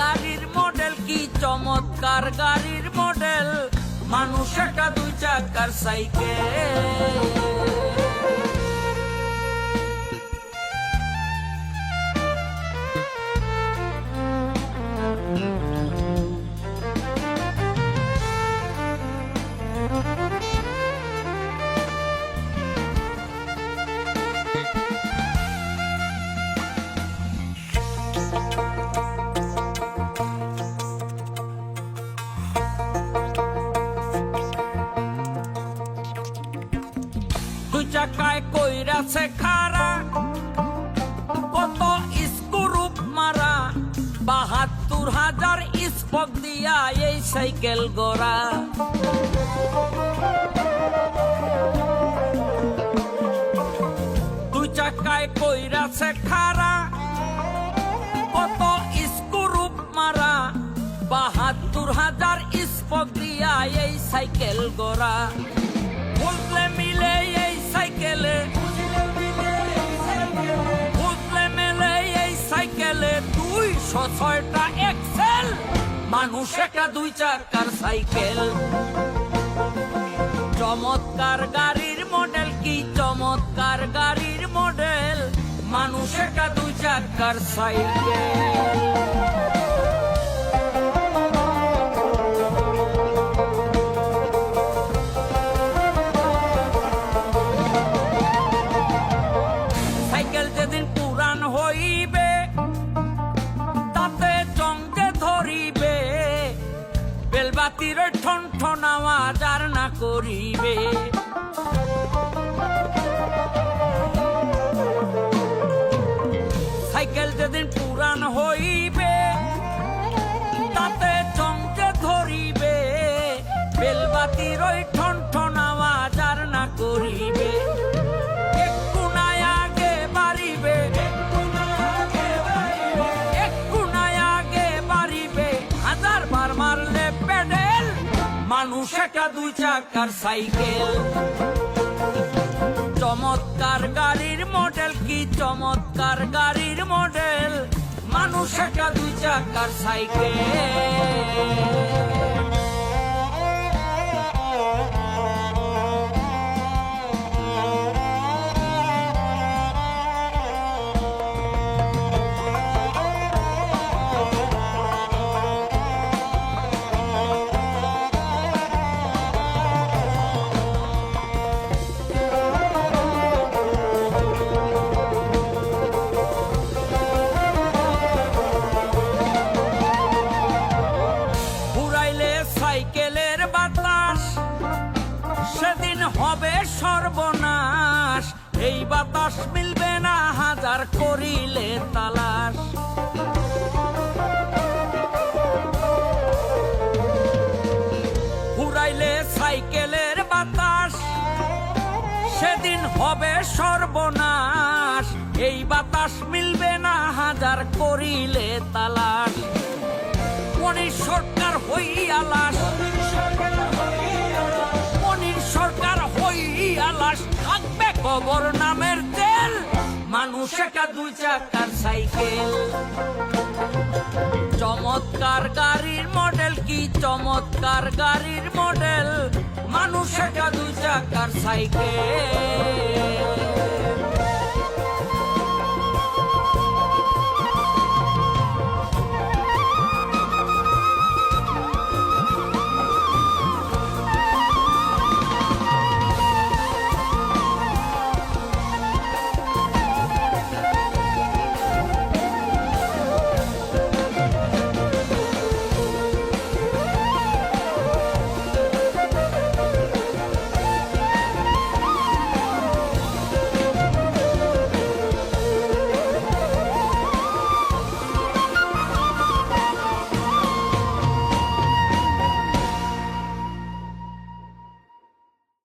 গাড়ির মডেল কি চমৎকার গাড়ির মডেল মানুষ একটা দুই চাকার সাইকেল। চাকায় কইরাছে খারা। কত স্কুরুপ মারা, বাহাত্তর হাজার স্পক দিয়া এই সাইকেল গড়া। দুই চাকায় কইরাছে খারা, কত স্কুরুপ মারা, বাহাত্তর হাজার স্পক দিয়া এই সাইকেল গড়া। দুইশো ছয়টা এক্সেল মানুষ একটা দুই চাকার সাইকেল। চমৎকার গাড়ির মডেল কি চমৎকার গাড়ির মডেল? মানুষ একটা দুই চাকার সাইকেল। সাইকেল যেদিন পুরান হইবে আওয়াজ আর না করিবে। একটা দুই চাকার সাইকেল। চমৎকার গাড়ির মডেল কি? চমৎকার গাড়ির মডেল। মানুষ একটা দুই চাকার সাইকেল। সাইকেলের বাতাস। সেদিন হবে সর্বনাশ। এই বাতাস মিলবে না হাজার, করিলে তালাশ। মনির সরকার হইয়ালাস মনির সরকার হইয়ালাস থাকবে কবর নামের তেল। মানুষ একটা দুই চাকার সাইকেল। চমৎকার গাড়ির মডেল কি? চমৎকার গাড়ির মডেল মানুষ একটা দুই চাকার সাইকেল।